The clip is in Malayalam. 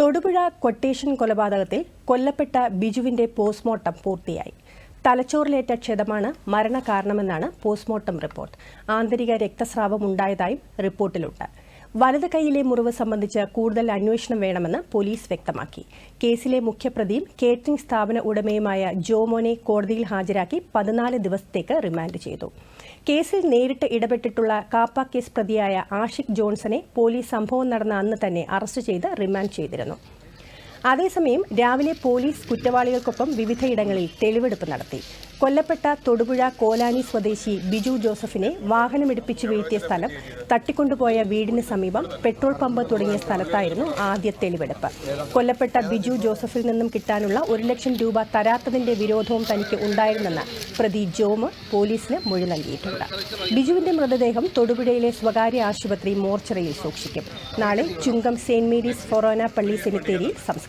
തൊടുപുഴ കൊട്ടേഷൻ കൊലപാതകത്തിൽ കൊല്ലപ്പെട്ട ബിജുവിന്റെ പോസ്റ്റ്മോർട്ടം പൂർത്തിയായി. തലച്ചോറിലേറ്റ ക്ഷതമാണ് മരണകാരണമെന്നാണ് പോസ്റ്റ്മോർട്ടം റിപ്പോർട്ട്. ആന്തരിക രക്തസ്രാവം ഉണ്ടായതായും റിപ്പോർട്ടിലുണ്ട്. വലത് കൈയിലെ മുറിവ് സംബന്ധിച്ച് കൂടുതൽ അന്വേഷണം വേണമെന്ന് പോലീസ് വ്യക്തമാക്കി. കേസിലെ മുഖ്യപ്രതിയും കേറ്ററിംഗ് സ്ഥാപന ഉടമയുമായ ജോമോനെ കോടതിയിൽ ഹാജരാക്കി പതിനാല് ദിവസത്തേക്ക് റിമാൻഡ് ചെയ്തു. കേസിൽ നേരിട്ട് ഇടപെട്ടിട്ടുള്ള കാപ്പ കേസ് പ്രതിയായ ആഷിഖ് ജോൺസനെ പോലീസ് സംഭവം നടന്ന അന്ന് തന്നെ അറസ്റ്റ് ചെയ്ത് റിമാൻഡ് ചെയ്തിരുന്നു. അതേസമയം രാവിലെ പോലീസ് കുറ്റവാളികൾക്കൊപ്പം വിവിധയിടങ്ങളിൽ തെളിവെടുപ്പ് നടത്തി. കൊല്ലപ്പെട്ട തൊടുപുഴ കോലാനി സ്വദേശി ബിജു ജോസഫിനെ വാഹനമെടുപ്പിച്ചു വീഴ്ത്തിയ സ്ഥലം തട്ടിക്കൊണ്ടുപോയ വീടിന് സമീപം പെട്രോൾ പമ്പ് തുടങ്ങിയ സ്ഥലത്തായിരുന്നു ആദ്യ തെളിവെടുപ്പ്. കൊല്ലപ്പെട്ട ബിജു ജോസഫിൽ നിന്നും കിട്ടാനുള്ള ഒരു ലക്ഷം രൂപ തരാത്തതിന്റെ വിരോധവും തനിക്ക് ഉണ്ടായിരുന്നെന്ന് പ്രതി ജോമ് പോലീസിന് മൊഴി നൽകിയിട്ടുണ്ട്. ബിജുവിന്റെ മൃതദേഹം തൊടുപുഴയിലെ സ്വകാര്യ ആശുപത്രി മോർച്ചറിയിൽ സൂക്ഷിക്കും. നാളെ ചുങ്കം സെന്റ് മേരീസ് ഫൊറോന പള്ളി സെമിത്തേരിയിൽ സംസ്കരിക്കും